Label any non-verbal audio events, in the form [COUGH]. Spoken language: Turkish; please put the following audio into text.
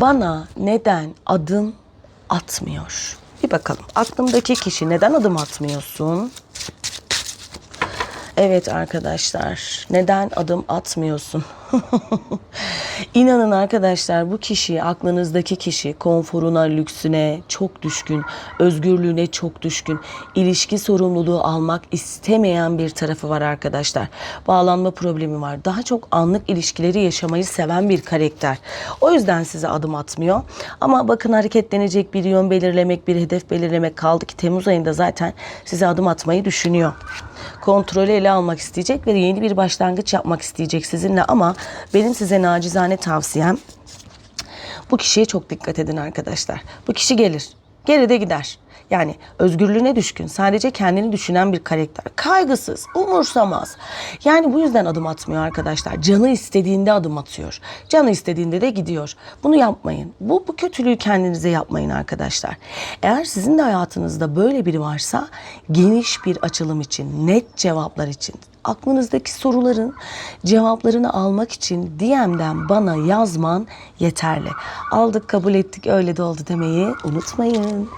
bana neden adım atmıyor? Bir bakalım. Aklımdaki kişi neden adım atmıyorsun? Evet arkadaşlar, neden adım atmıyorsun? [LAUGHS] İnanın arkadaşlar bu kişi, aklınızdaki kişi konforuna, lüksüne çok düşkün, özgürlüğüne çok düşkün, ilişki sorumluluğu almak istemeyen bir tarafı var arkadaşlar. Bağlanma problemi var. Daha çok anlık ilişkileri yaşamayı seven bir karakter. O yüzden size adım atmıyor. Ama bakın hareketlenecek bir yön belirlemek, bir hedef belirlemek kaldı ki Temmuz ayında zaten size adım atmayı düşünüyor kontrolü ele almak isteyecek ve yeni bir başlangıç yapmak isteyecek sizinle ama benim size nacizane tavsiyem bu kişiye çok dikkat edin arkadaşlar. Bu kişi gelir. Geride gider. Yani özgürlüğüne düşkün, sadece kendini düşünen bir karakter. Kaygısız, umursamaz. Yani bu yüzden adım atmıyor arkadaşlar. Canı istediğinde adım atıyor. Canı istediğinde de gidiyor. Bunu yapmayın. Bu, bu kötülüğü kendinize yapmayın arkadaşlar. Eğer sizin de hayatınızda böyle biri varsa geniş bir açılım için, net cevaplar için aklınızdaki soruların cevaplarını almak için DM'den bana yazman yeterli. Aldık, kabul ettik, öyle de oldu demeyi unutmayın.